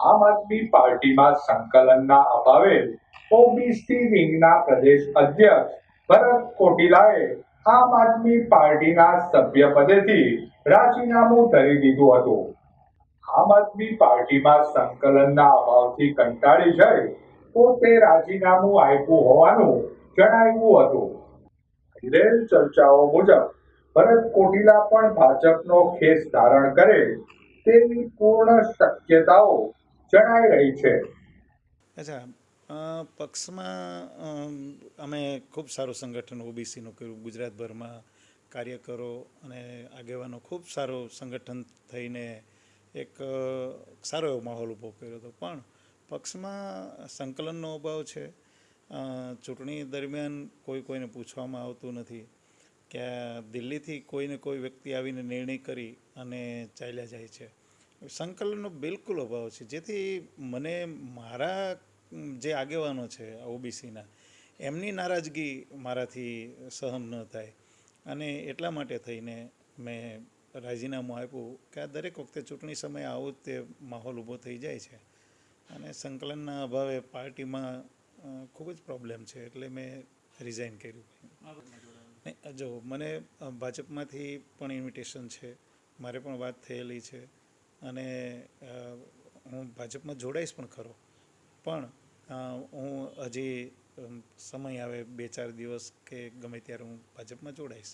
આમ આદમી પાર્ટીમાં સંકલનના અભાવે ઓબીસી વિંગના પ્રદેશ અધ્યક્ષ ભરત કોટિલાએ આમ આદમી પાર્ટીના સભ્ય પદેથી રાજીનામું ધરી દીધું હતું. આમ આદમી પાર્ટીમાં સંકલનના અભાવથી કંટાળી જઈ પોતે રાજીનામું આપ્યું હોવાનું જણાવ્યું હતું. રેલ ચર્ચાઓ મુજબ ભરત કોટીલા પણ ભાજપનો ખેસ ધારણ કરે તેવી પૂર્ણ શક્યતાઓ જણાઈ રહી છે. અચ્છા પક્ષમાં અમે ખૂબ સારું સંગઠન ઓબીસીનું કર્યું, ગુજરાતભરમાં કાર્યકરો અને આગેવાનો ખૂબ સારું સંગઠન થઈને એક સારો એવો માહોલ ઊભો કર્યો હતો. પણ પક્ષમાં સંકલનનો અભાવ છે. ચૂંટણી દરમિયાન કોઈ કોઈને પૂછવામાં આવતું નથી કે દિલ્હીથી કોઈને કોઈ વ્યક્તિ આવીને નિર્ણય કરી અને ચાલ્યા જાય છે. સંકલનનો બિલકુલ અભાવ છે. જેથી મને મારા જે આગેવાનો છે, ઓબીસીના, એમની નારાજગી મારાથી સહન ન થાય. અને એટલા માટે થઈને મેં રાજીનામું આપ્યું કે આ દરેક વખતે ચૂંટણી સમયે આવો જ તે માહોલ ઊભો થઈ જાય છે. અને સંકલનના અભાવે પાર્ટીમાં ખૂબ જ પ્રોબ્લેમ છે એટલે મેં રિઝાઇન કર્યું. જો, મને ભાજપમાંથી પણ ઇન્વિટેશન છે. મારે પણ વાત થયેલી છે. અને હું ભાજપમાં જોડાઈશ પણ ખરો. પણ હું હજી સમય આવે બે ચાર દિવસ કે ગમે ત્યારે હું ભાજપમાં જોડાઈશ.